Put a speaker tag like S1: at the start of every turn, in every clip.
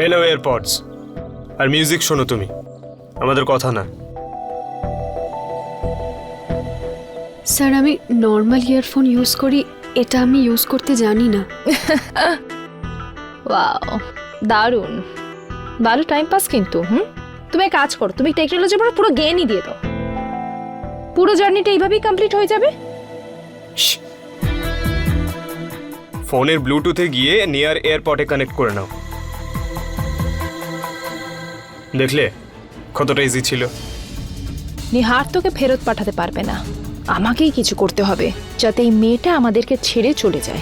S1: এই নাও এয়ারপডস আর মিউজিক শোনো তুমি। আমাদের কথা না।
S2: স্যার আমি নর্মাল ইয়ারফোন ইউজ করি এটা আমি ইউজ করতে জানি না।
S3: ওয়াও দারুণ। ভালো টাইম পাস কিন্তু হুম? তুমি এক কাজ করো তুমি টেকনোলজির উপর পুরো জ্ঞানই দিয়ে দাও। পুরো জার্নিটা এইভাবেই কমপ্লিট হয়ে যাবে?
S1: শ্। ফোনের ব্লুটুথে গিয়ে নিয়ার এয়ারপডে কানেক্ট করে নাও। দেখলে কতটা ইজি ছিল।
S3: নিহার তোকে ফেরত পাঠাতে পারবে না। আমাকেই কিছু করতে হবে যাতে এই মেয়েটা আমাদেরকে ছেড়ে চলে যায়।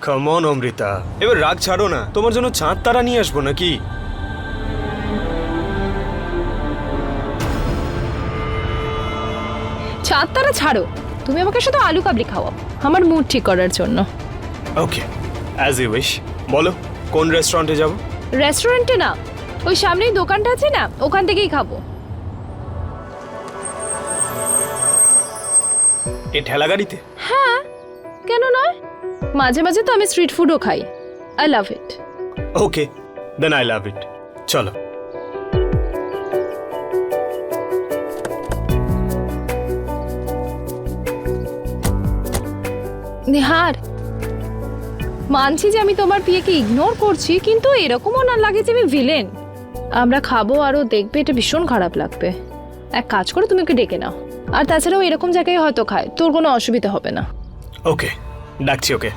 S1: Come on Amrita. এবার রাগ ছাড়ো না। তোমার জন্য চাঁদ তারা নিয়ে আসব নাকি?
S3: চাঁদ তারা ছাড়ো। তুমি আমাকে শুধু আলু কাবলি খাওয়াও। আমার মুড ঠিক করার জন্য।
S1: ওকে অ্যাজ ইউ উইশ বলো। কোন রেস্টুরেন্টে যাব?
S3: রেস্টুরেন্টে না। ওই সামনেই দোকানটা আছে না? ওখান থেকেই খাব।
S1: এই ঠেলা গাড়িতে?
S3: হ্যাঁ। কেন নয়? মাঝে মাঝে তো আমি স্ট্রিট ফুডও খাই। I love it
S1: okay then I love ইট চলো।
S3: নিহার মানছি যে আমি তোমার বিয়েকে ইগনোর করছি, কিন্তু এরকমও না লাগে যে আমি ভিলেন আমরা খাব আরও দেখবে, এটা ভীষণ খারাপ লাগবে। এক কাজ করো, তুমি ওকে ডেকে নাও। আর তাছাড়াও এরকম জায়গায় হয়তো খায়, তোর কোনো অসুবিধা হবে না।
S1: ওকে, ডাকছি ওকে।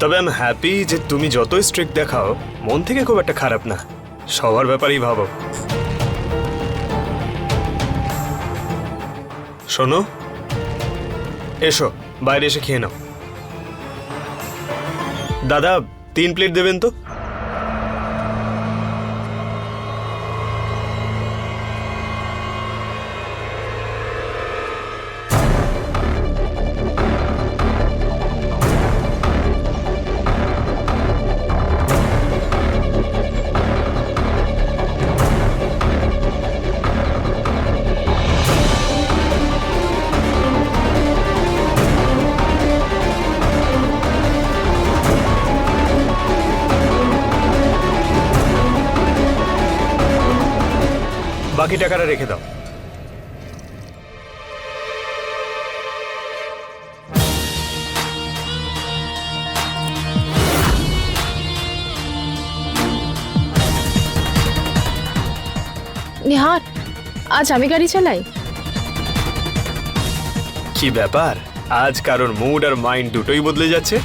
S1: তবে আমি হ্যাপি যে তুমি যতই স্ট্রিক্ট দেখাও, মন থেকে খুব একটা খারাপ না। সবার ব্যাপারেই ভাবো। শোনো, এসো, বাইরে এসে খেয়ে নাও। দাদা তিন প্লেট দেবেন তো বাকি টাকাটা রেখে দাও।
S3: নিহার আজ আমি গাড়ি চালাই।
S1: কি ব্যাপার? আজ কারোর মুড আর মাইন্ড দুটোই বদলে যাচ্ছে।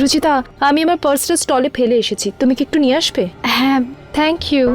S3: রুচিতা, আমি আমার পার্সটা স্টলে ফেলে এসেছি। তুমি কি একটু নিয়ে আসবে?
S2: হ্যাঁ
S3: থ্যাংক ইউ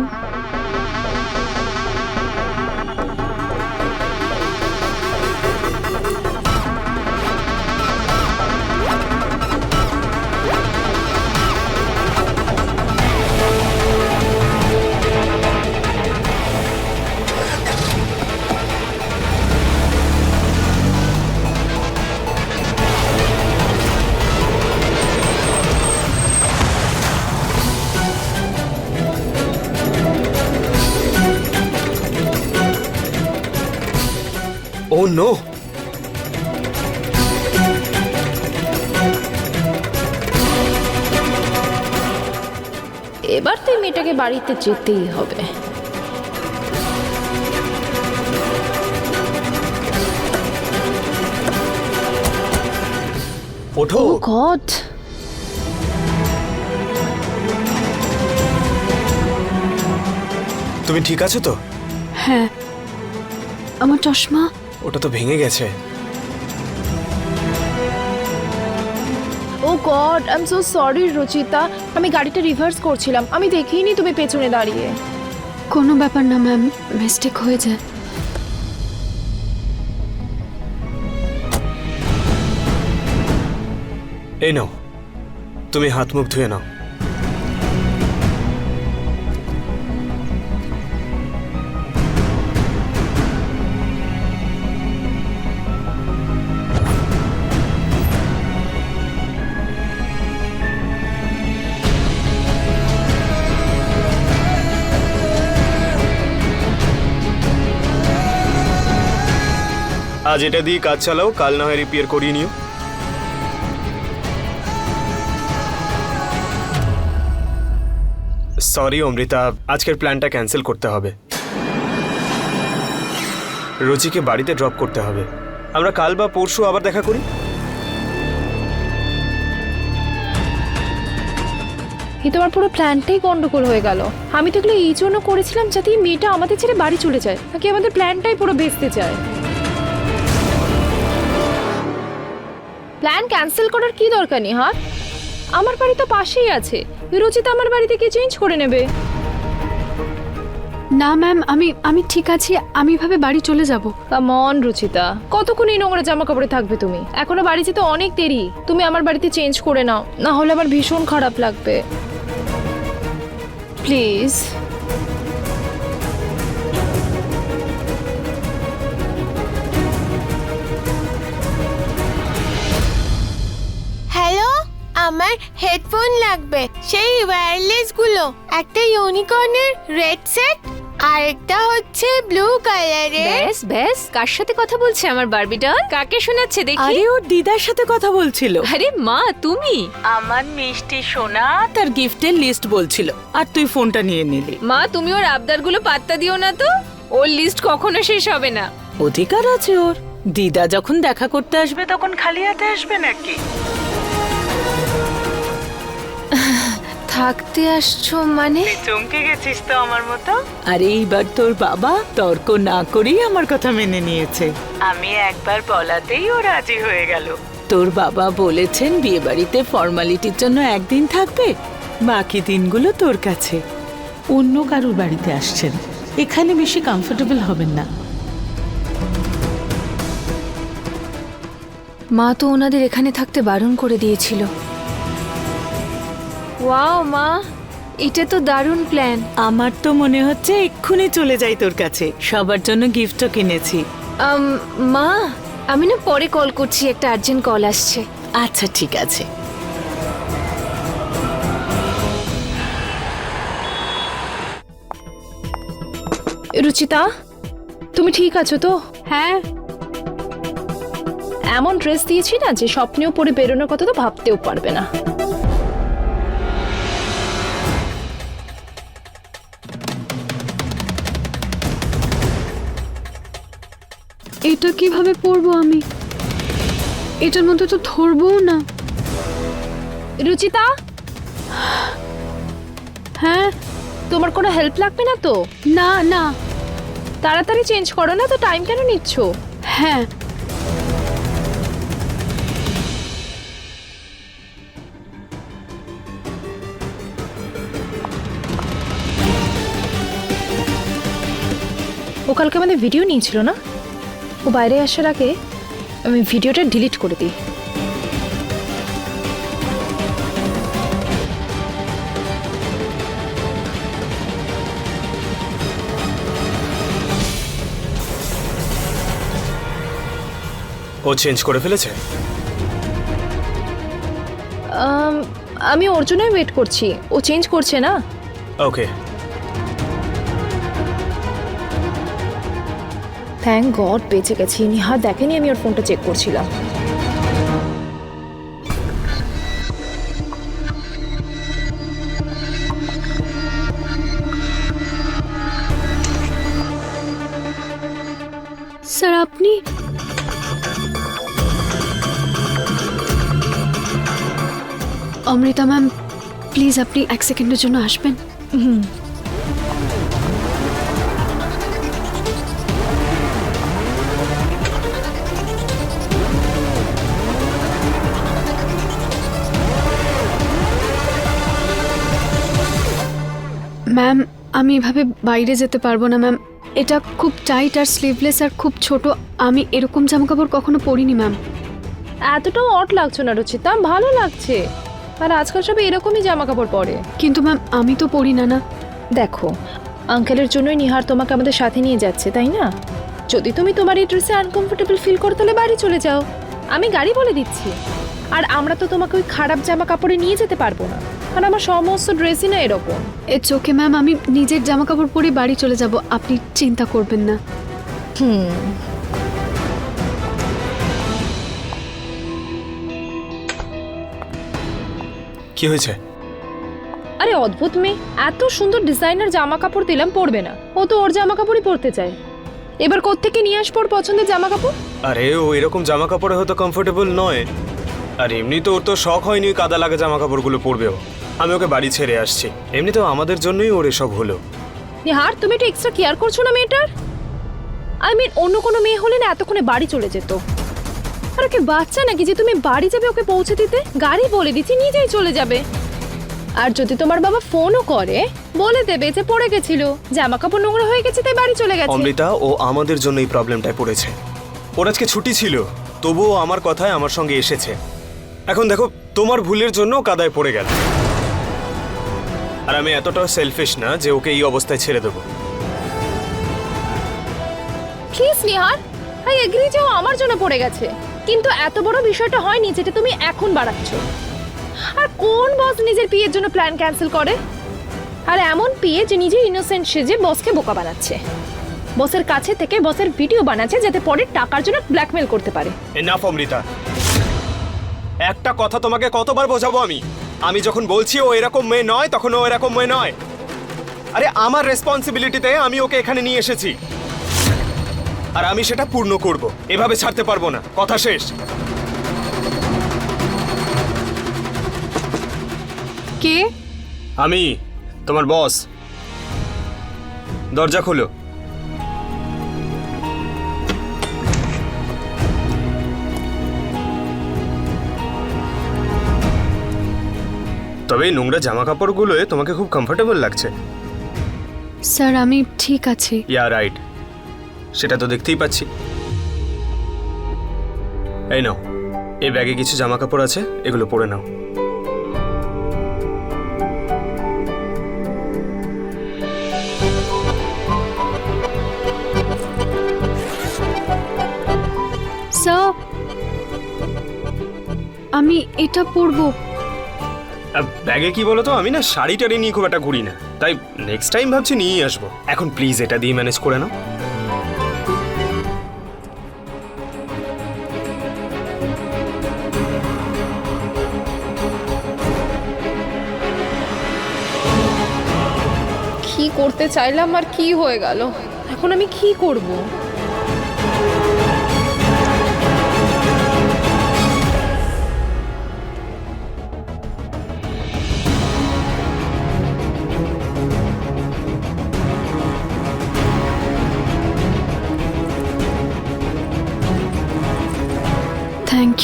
S1: ও নো
S3: এবার তো মেয়েটাকে বাড়িতে যেতেই হবে।
S1: ওঠো।
S3: গড
S1: তুমি ঠিক আছো তো?
S2: হ্যাঁ। আমার চশমা
S1: ওটা তো ভেঙে গেছে।
S3: ও god I am so sorry Ruchita. আমি গাড়িটা রিভার্স করছিলাম। আমি দেখিনি তুমি পেছনে দাঁড়িয়ে।
S2: কোনো ব্যাপার না ম্যাম মিস্টেক হয়ে যায়।
S1: এই নাও। তুমি হাত মুখ ধুয়ে নাও। আজ এটা দিয়ে কাজ চালাও, কাল না হয় রিপেয়ার করিয়ে নিও। সরি অমৃতা, আজকের প্ল্যানটা ক্যান্সেল করতে হবে। রোজিকে বাড়িতে ড্রপ করতে হবে। আমরা কাল বা পরশু আবার দেখা করি।
S3: এই তোমার পুরো প্ল্যানটাই গন্ডগোল হয়ে গেল। আমি তো এগুলো এই জন্য করেছিলাম যাতে মেয়েটা আমাদের ছেড়ে বাড়ি চলে যায়। নাকি আমাদের প্ল্যানটাই পুরো ভেস্তে যায় প্ল্যান ক্যান্সেল করার কি দরকার নেই হ্যাঁ আমার বাড়ি তো পাশেই আছে। রুচিতা আমার বাড়ি থেকে চেঞ্জ করে নেবে?
S2: না ম্যাম আমি আমি ঠিক আছি আমি ভাবে বাড়ি চলে যাব।
S3: মন রুচিতা। কতক্ষণ এই নোংরা জামা কাপড়ে থাকবে তুমি? এখনও বাড়ি যেতে অনেক দেরি। তুমি আমার বাড়িতে চেঞ্জ করে নাও। না হলে আমার ভীষণ খারাপ লাগবে। প্লিজ
S4: হেডফোন লাগবে সেই ওয়্যারলেসগুলো একটা ইউনিকর্নের রেড সেট আর একটা হচ্ছে ব্লু কালারের
S5: ব্যাস ব্যাস কার সাথে কথা বলছে আমার বারবি ডল কাকে শোনাচ্ছে দেখি?
S6: আরে ওর দিদার সাথে কথা বলছিল।
S5: আরে মা তুমি?
S6: আমার মিষ্টি সোনা। তার গিফটের লিস্ট বলছিল আর তুই ফোনটা নিয়ে নিলি।
S5: মা তুমি ওর আবদারগুলো পাত্তা দিও না তো? ওর লিস্ট কখনো শেষ হবে না।
S6: অধিকার আছে ওর। দিদা যখন দেখা করতে আসবে তখন খালি হাতে আসবে নাকি?
S5: থাকতে আসছো মানে?
S6: চমকে গেছিস তো আমার মতো? আরে এইবার তোর বাবা তর্ক না করেই আমার কথা মেনে নিয়েছে। আমি একবার বলাতেই ও রাজি হয়ে গেল। তোর বাবা বলেছেন বিয়ে বাড়িতে ফর্মালিটির জন্য একদিন থাকবে বাকি দিনগুলো তোর কাছে।
S7: অন্য কারোর বাড়িতে আসছেন। এখানে বেশি কমফোর্টেবল হবেন না।
S5: মা তো ওনাদের এখানে থাকতে বারণ করে দিয়েছিল। ওয়াও মা। এটা তো দারুণ প্ল্যান
S6: আমার তো মনে হচ্ছে এক্ষুনি চলে যাই তোর কাছে। সবার জন্য গিফটও কিনেছি।
S5: মা আমি না পরে কল করছি একটা আর্জেন্ট কল আসছে।
S6: আচ্ছা ঠিক আছে।
S3: রুচিতা তুমি ঠিক আছো তো?
S2: হ্যাঁ।
S3: এমন ড্রেস দিয়েছি না যে স্বপ্নেও পরে বেরোনোর কথা তো ভাবতেও পারবে না।
S2: এটা কীভাবে পরবো আমি? এটার মধ্যে তো ধরবও না।
S3: রুচিতা?
S2: হ্যাঁ?
S3: তোমার কোনো হেল্প লাগবে না তো?
S2: না না।
S3: তাড়াতাড়ি চেঞ্জ করো না তো টাইম কেন নিচ্ছ?
S2: হ্যাঁ।
S3: ও কালকে আমাদের ভিডিও নিয়েছিল না? ও বাইরে আসার আগে আমি ভিডিওটা ডিলিট করে দিই।
S1: ও চেঞ্জ করে ফেলেছে?
S3: আমি ওর জন্যই ওয়েট করছি। ও চেঞ্জ করছে না?
S1: ওকে
S3: থ্যাংক গড বেঁচে গেছি। নিহা দেখেনি আমি ওর ফোনটা চেক করছিলাম।
S2: স্যার আপনি? অমৃতা ম্যাম প্লিজ আপনি এক সেকেন্ডের জন্য আসবেন। ম্যাম আমি এভাবে বাইরে যেতে পারব না ম্যাম এটা খুব টাইট আর স্লিভলেস আর খুব ছোট। আমি এরকম জামাকাপড় কখনো পরিনি ম্যাম
S3: এতটাও অট লাগছে না রুচিতা। ভালো লাগছে। আর আজকাল সবাই এরকমই জামা কাপড় পরে।
S2: কিন্তু ম্যাম আমি তো পরি না না।
S3: দেখো আঙ্কেলের জন্যই নিহার তোমাকে আমাদের সাথে নিয়ে যাচ্ছে তাই না? যদি তুমি তোমার এই ড্রেসে আনকমফোর্টেবল ফিল করো তাহলে বাড়ি চলে যাও। আমি গাড়ি বলে দিচ্ছি। আর আমরা তো তোমাকে ওই খারাপ জামা কাপড়ে নিয়ে যেতে পারব না। কারণ আমার সমস্ত ড্রেসই না এরকম।
S2: এর চোখে ম্যাম আমি নিজের জামা কাপড় পরে বাড়ি চলে যাব। আপনি চিন্তা করবেন না।
S3: হুম।
S1: কি হয়েছে?
S3: আরে অদ্ভুত মেয়ে এত সুন্দর ডিজাইনার জামা কাপড় দিলাম পরবে না। ও তো ওর জামা কাপড়ই পরতে চায়। এবার কোত্থেকে নিয়ে আসব পছন্দের জামা কাপড়
S1: আরে ও এরকম জামা কাপড়ে হয়তো কমফোর্টেবল নয়। আর এমনি তো ওর তো শখ হয়নি কাদা লাগা জামা কাপড়গুলো পরবেও। আমি ওকে বাড়ি ছেড়ে আসছি। এমনি তো আমাদের জন্যই ওর এসব হলো।
S3: নিহার তুমি একটু এক্সট্রা কেয়ার করছ না মেয়েটার? আই মিন অন্য কোনো মেয়ে হলে না এতক্ষণে বাড়ি চলে যেত। আর ওকে বাচ্চা নাকি যে তুমি বাড়ি যাবে ওকে পৌঁছে দিতে? গাড়ি বলে দিচ্ছি নিজেই চলে যাবে। আর যদি তোমার বাবা ফোনও করে বলে দেবে যে পড়ে গেছিল জামা কাপড় নোংরা হয়ে গেছে তাই বাড়ি চলে গেছে।
S1: অমৃতা ও আমাদের জন্য এই প্রবলেমটায় পড়েছে। ওর আজকে ছুটি ছিল তবুও আমার কথায় আমার সঙ্গে এসেছে। এখন দেখো তোমার ভুলের জন্য কাদায় পড়ে গেল। আর আমি এতটাও সেলফিশ না যে ওকে এই অবস্থায় ছেড়ে দেবো।
S3: প্লিজ নিহার আই এগ্রি যে ও আমার জন্য পড়ে গেছে। কিন্তু এত বড় বিষয়টা হয়নি যেটা তুমি এখন বাড়াচ্ছ। আর কোন বস নিজের বিয়ের জন্য প্ল্যান ক্যান্সেল করে? আর এমন পিয়ে যে নিজে ইনোসেন্ট সেজে বসকে বোকা বানাচ্ছে। বসের কাছে থেকে বসের ভিডিও বানাচ্ছে যাতে পরে টাকার জন্য ব্ল্যাকমেল করতে পারে।
S1: এনাফ অমৃতা। একটা কথা তোমাকে কতবার বোঝাবো আমি? আমি যখন বলছি ও এরকম মেয়ে নয় তখন ও এরকম মেয়ে নয়। আরে আমার রেসপন্সিবিলিটিতে আমি ওকে এখানে নিয়ে এসেছি। আর আমি সেটা পূর্ণ করব। এভাবে ছাড়তে পারব না। কথা শেষ।
S2: কে?
S1: আমি তোমার বস দরজা খোলো। তবে এই নোংরা জামা কাপড়গুলোয় তোমাকে খুব কমফোর্টেবল লাগছে।
S2: স্যার আমি ঠিক আছি।
S1: ইয়া রাইট সেটা তো দেখতেই পাচ্ছি। এই নাও এই ব্যাগে কিছু জামা কাপড় আছে এগুলো পরে নাও।
S2: স্যার আমি এটা পরবো।
S1: ব্যাগে কি বলো তো আমি না শাড়ি টাড়ি নিয়ে খুব একটা ঘুরি না। তাই নেক্সট টাইম ভাবছি নিয়েই আসব। এখন প্লিজ এটা দিয়ে ম্যানেজ করে নাও।
S3: কি করতে চাইলাম আর কি হয়ে গেল? এখন আমি কি করব?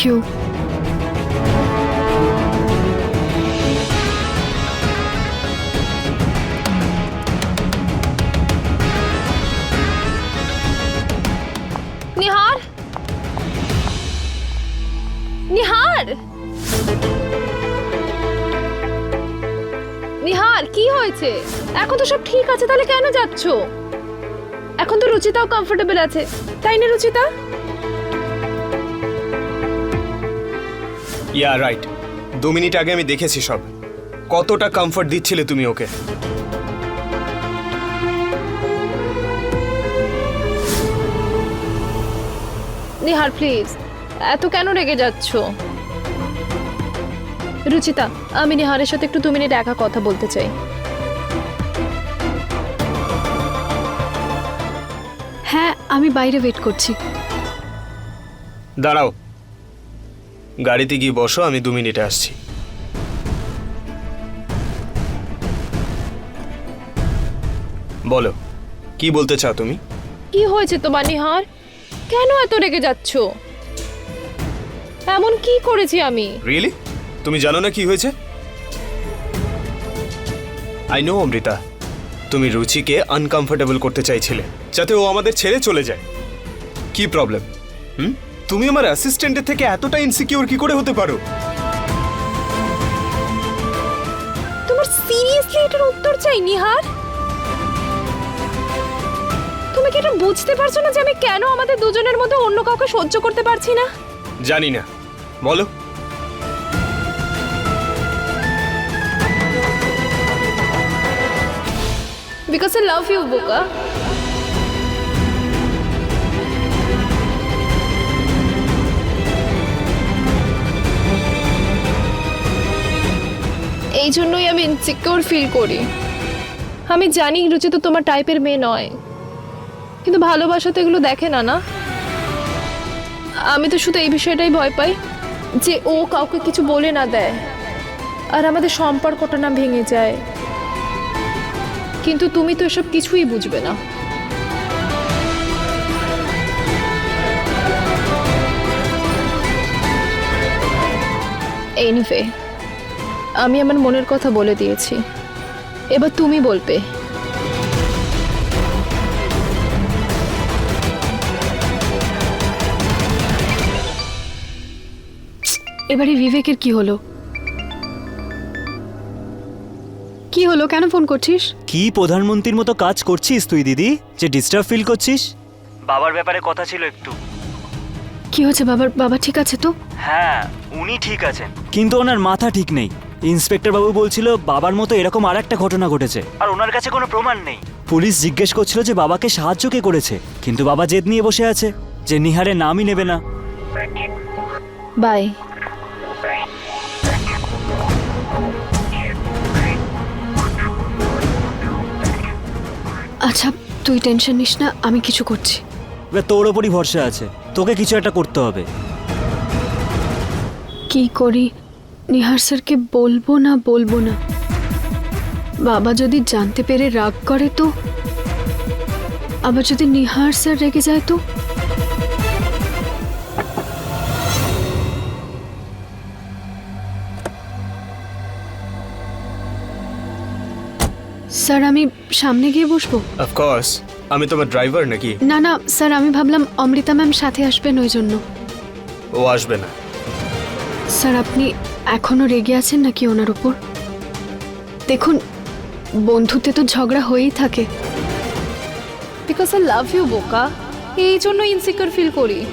S2: ইউ
S3: নিহার নিহার নিহার কি হয়েছে? এখন তো সব ঠিক আছে, তাহলে কেন যাচ্ছ? এখন তো রুচিতাও কমফোর্টেবল আছে। তাই না, রুচিতা?
S1: ইয়া রাইট দু মিনিট আগে আমি দেখেছি সব। কতটা কমফর্ট দিচ্ছিলে তুমি ওকে।
S3: নিহার প্লিজ এত কেন রেগে যাচ্ছ? রুচিতা আমি নিহারের সাথে একটু দু মিনিট একা কথা বলতে চাই।
S2: হ্যাঁ আমি বাইরে ওয়েট করছি।
S1: দাঁড়াও গাড়িতে গিয়ে বসো আমি দু মিনিটে আসছি। বলো কি বলতে চাও তুমি?
S3: কি হয়েছে তোমার নিহার? কেন এত রেগে যাচ্ছ? এমন কি করেছি আমি?
S1: রিয়েলি তুমি জানো না কি হয়েছে? আই নো অমৃতা তুমি রুচিকে আনকমফোর্টেবল করতে চাইছিলে যাতে ও আমাদের ছেড়ে চলে যায়। কি প্রবলেম হুম? তুমি আমার অ্যাসিস্ট্যান্টের থেকে এতটা ইনসিকিউর কি করে হতে পারো?
S3: তোমার সিরিয়াসলি এটার উত্তর চাই নিহার? তুমি কি এটা বুঝতে পারছ না যে আমি কেন আমাদের দুজনের মধ্যে অন্য কাউকে সহ্য করতে পারছি না?
S1: জানি না। বলো।
S3: বিকজ আই লাভ ইউ বোকা। এই জন্যই আমি ইনসিকিউর ফিল করি। আমি জানি রুচি তো তোমার টাইপের মেয়ে নয়। কিন্তু ভালোবাসা তো এগুলো দেখে না না? আমি তো শুধু এই বিষয়টাই ভয় পাই যে ও কাউকে কিছু বলে না দেয় আর আমাদের সম্পর্কটা না ভেঙে যায়। কিন্তু তুমি তো এসব কিছুই বুঝবে না। এনিওয়ে আমি আমার মনের কথা বলে দিয়েছি। এবার তুমি বলবে।
S2: এবারে বিবেকের কি হলো? কি হলো? কেন ফোন করছিস?
S8: কি প্রধানমন্ত্রীর মতো কাজ করছিস তুই দিদি? যে ডিস্টার্ব ফিল করছিস? বাবার ব্যাপারে কথা ছিল একটু।
S2: কি হয়েছে বাবার? বাবা ঠিক আছে তো?
S8: হ্যাঁ উনি ঠিক আছেন। কিন্তু ওনার মাথা ঠিক নেই। ইন্সপেক্টর বাবু বলছিল বাবার মতো এরকম আর একটা ঘটনা ঘটেছে। আর ওনার কাছে কোনো প্রমাণ নেই। পুলিশ জিজ্ঞেস করছিল যে বাবাকে সাহায্য কে করেছে কিন্তু বাবা জেদ নিয়ে বসে আছে যে নিহারের নামই নেবে না।
S3: বাই।
S2: আচ্ছা তুই টেনশন নিস না আমি কিছু করছি।
S8: এবার তোর ওপরই ভরসা আছে তোকে কিছু একটা করতে হবে।
S2: কি করি? নিহার স্যারকে বলব না বলব না। বাবা যদি জানতে পেরে রাগ করে তো? আবার যদি নিহার স্যার রেগে যায় তো? স্যার আমি সামনে গিয়ে বসবো?
S1: অফকোর্স আমি তোমার ড্রাইভার নাকি?
S2: না না স্যার আমি ভাবলাম অমৃতা ম্যাম সাথে আসবেন ওই জন্য।
S1: ও আসবে না।
S2: স্যার আপনি এখনও রেগে আছেন নাকি ওনার উপর? দেখুন বন্ধুতে তো ঝগড়া হয়েই থাকে।
S3: বিকজ আই লাভ ইউ বোকা। এই জন্য ইনসিকিউর ফিল করি।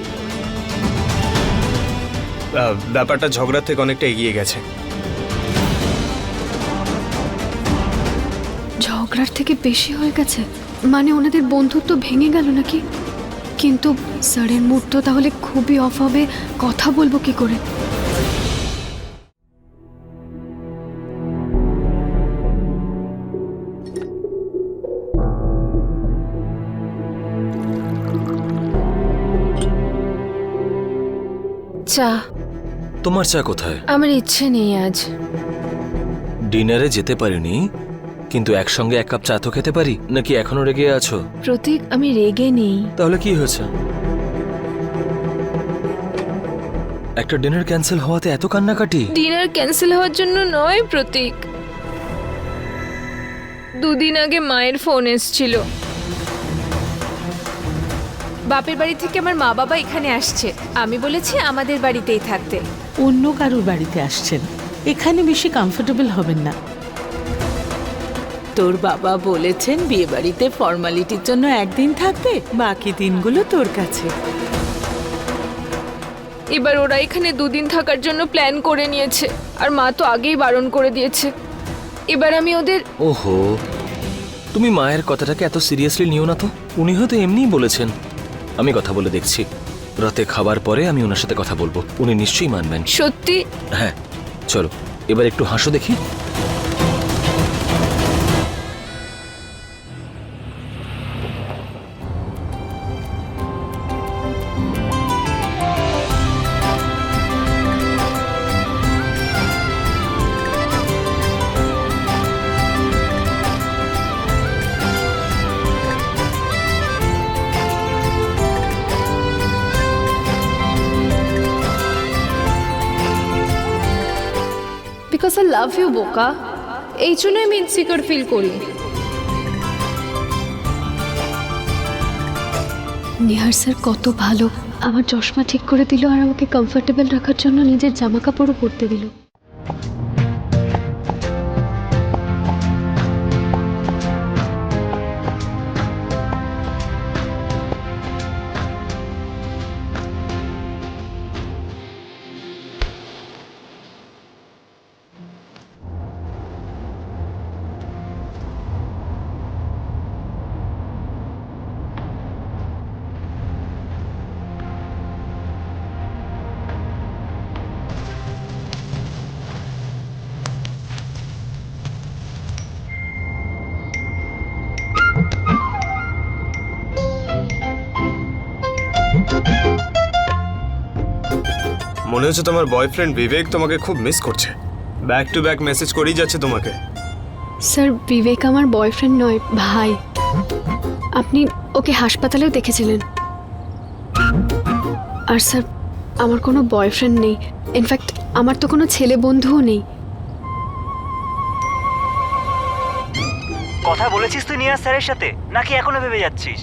S1: আহ, ব্যাপারটা ঝগড়া থেকে অনেকটা এগিয়ে গেছে।
S2: ঝগড়ার থেকে বেশি হয়ে গেছে? মানে ওনাদের বন্ধুত্ব ভেঙে গেল নাকি? কিন্তু স্যারের মুড তো তাহলে খুবই অফ হবে। কথা বলব কি করে?
S5: চা
S9: তোমার চা কোথায়?
S5: আমার ইচ্ছে নেই আজ।
S9: ডিনারে যেতে পারিনি কিন্তু একসঙ্গে এক কাপ চা তো খেতে পারি? নাকি এখনও রেগে আছো?
S5: প্রতীক আমি রেগে নেই।
S9: তাহলে কি হয়েছে? একটা ডিনার ক্যান্সেল হওয়াতে এত কান্নাকাটি?
S5: ডিনার ক্যান্সেল হওয়ার জন্য নয় প্রতীক। দুদিন আগে মায়ের ফোন এসেছিল। বাপের বাড়ি থেকে আমার মা বাবা এখানে আসছে। আমি বলেছি আমাদের বাড়িতেই থাকতে।
S7: অন্য কারুর বাড়িতে আসছেন। এখানে বেশি কমফোর্টেবল হবেন না। তোর বাবা বলেছেন বিয়ে বাড়িতে ফর্মালিটির জন্য একদিন থাকবে বাকি দিনগুলো তোর কাছে।
S5: এবার ওরা এখানে দুদিন থাকার জন্য প্ল্যান করে নিয়েছে। আর মা তো আগেই বারণ করে দিয়েছে। এবার আমি ওদের
S9: ওহো তুমি মায়ের কথাটাকে এত সিরিয়াসলি নিও না তো? উনি হয়তো এমনিই বলেছেন। আমি কথা বলে দেখছি। রাতে খাবার পরে আমি ওনার সাথে কথা বলব। উনি নিশ্চয়ই মানবেন।
S5: সত্যি?
S9: হ্যাঁ চলো এবার একটু হাসো দেখি।
S3: লাভ ইউ বোকা। এই জন্য আমি ইনসিকিউর ফিল করি।
S2: নিহার স্যার কত ভালো। আমার চশমা ঠিক করে দিল আর আমাকে কমফর্টেবল রাখার জন্য নিজের জামা কাপড়ও পরতে দিল।
S1: মনে হচ্ছে তোমার বয়ফ্রেন্ড বিবেক তোমাকে খুব মিস করছে। ব্যাক টু ব্যাক মেসেজ করেই যাচ্ছে তোমাকে।
S2: স্যার বিবেক আমার বয়ফ্রেন্ড নয় ভাই। আপনি ওকে হাসপাতালেও দেখেছিলেন। আর স্যার আমার কোনো বয়ফ্রেন্ড নেই। ইনফ্যাক্ট আমার তো কোনো ছেলে বন্ধুও নেই।
S8: কথা বলেছিস তুই নিয়াজ স্যারের সাথে? নাকি এখনও ভেবে যাচ্ছিস?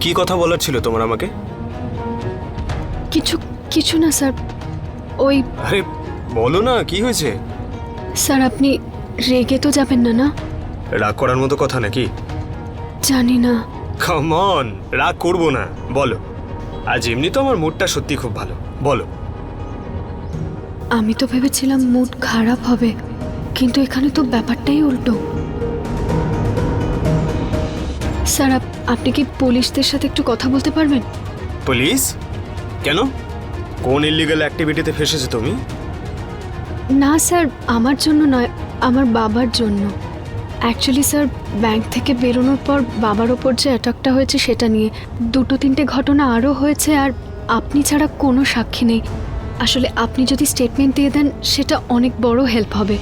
S1: কি কথা বলার ছিল তোমার আমাকে?
S2: কিছু কিছু না স্যার। ওই
S1: আরে বলো না কি হয়েছে?
S2: স্যার আপনি রেগে তো যাবেন না না?
S1: রাগ করার মতো কথা নাকি?
S2: জানি না।
S1: কামন রাগ করব না বলো। আজ এমনি তো আমার মুডটা সত্যি খুব ভালো বলো।
S2: আমি তো ভেবেছিলাম মুড খারাপ হবে কিন্তু এখানে তো ব্যাপারটাই উল্টো। স্যার আপ- আপনি কি পুলিশদের সাথে একটু কথা বলতে পারবেন?
S1: পুলিশ? কেন? কোন ইলিগাল অ্যাক্টিভিটিতে ফেসেছো তুমি?
S2: না, স্যার, আমার জন্য নয়, আমার বাবার জন্য। অ্যাকচুয়ালি স্যার ব্যাংক থেকে বেরোনোর পর বাবার ওপর যে অ্যাটাকটা হয়েছে সেটা নিয়ে দুটো তিনটে ঘটনা আরও হয়েছে আর আপনি ছাড়া কোনো সাক্ষী নেই। আসলে আপনি যদি স্টেটমেন্ট দিয়ে দেন, সেটা অনেক বড় হেল্প হবে।